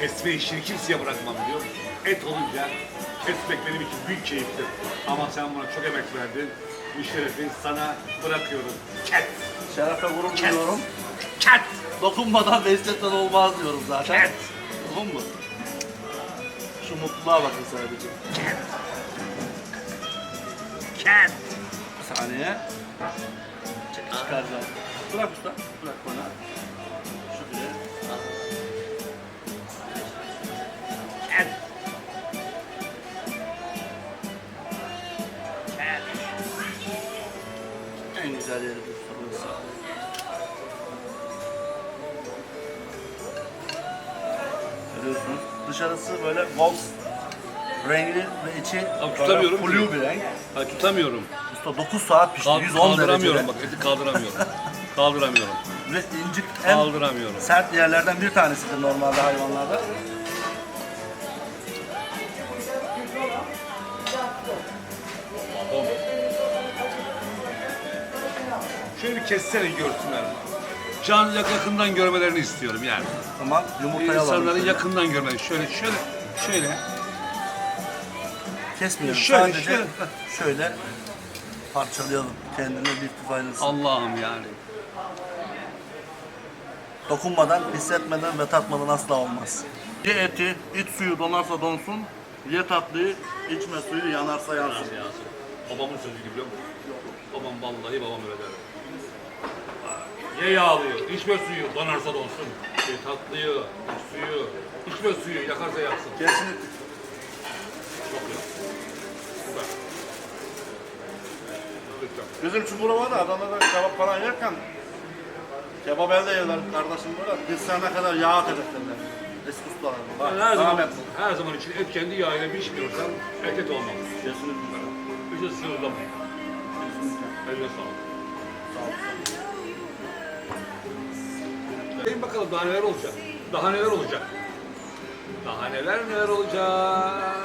kesme işini kimseye bırakmam musun? Et olunca kesmek benim için büyük keyiftir. Ama sen buna çok emek verdin. Bu şerefi sana bırakıyorum. Kes! Şerefe gurur Kes! duyuyorum. Kes! Dokunmadan lezzetten olmaz diyorum zaten. Evet. Tamam mı? Şu mutluluğa bakın sadece. Kes! Kes! Bir saniye. Çek- Çıkaracağım. Bırak usta. Bırak bana. Güzel burası. Görüyorsunuz. Dışarısı böyle gold rengi ve içi Abi böyle tutamıyorum blue ki. bir renk. Ha, tutamıyorum. Usta 9 saat pişti. Kal- 110 kaldıramıyorum derecede. bak eti kaldıramıyorum. kaldıramıyorum. Ve incik en Kaldıramıyorum. sert yerlerden bir tanesidir normalde hayvanlarda. Şöyle bir kessene görsünler. Can yakından görmelerini istiyorum yani. Tamam yumurtayı alalım. İnsanların yakından görmelerini. Şöyle şöyle şöyle. Kesmeyelim. Şöyle, Sadece şöyle. şöyle parçalayalım. Kendine bir ayrılsın. Allah'ım yani. Dokunmadan, hissetmeden ve tatmadan asla olmaz. Ye eti, iç suyu donarsa donsun. Ye tatlıyı, içme suyu yanarsa yansın. Babamın sözü gibi biliyor musun? Babam vallahi babam öyle der. Ye yağlıyı, içme suyu, donarsa donsun. Ye tatlıyı, iç suyu, içme suyu, yakarsa yaksın. Kesinlikle. Çok ya. Süper. Lütfen. Bizim Çukurova'da Adana'da kebap falan yerken kebap elde yerler kardeşim böyle. Bir sene kadar yağ atacaklar. Eski ustalar. Bak, her zaman, rahmet. her zaman için et kendi yağıyla pişmiyorsa et et olmaz. Kesinlikle. Bir şey sınırlama. Eline sağlık. Sağ ol. Deyin bakalım daha neler olacak? Daha neler olacak? Daha neler neler olacak?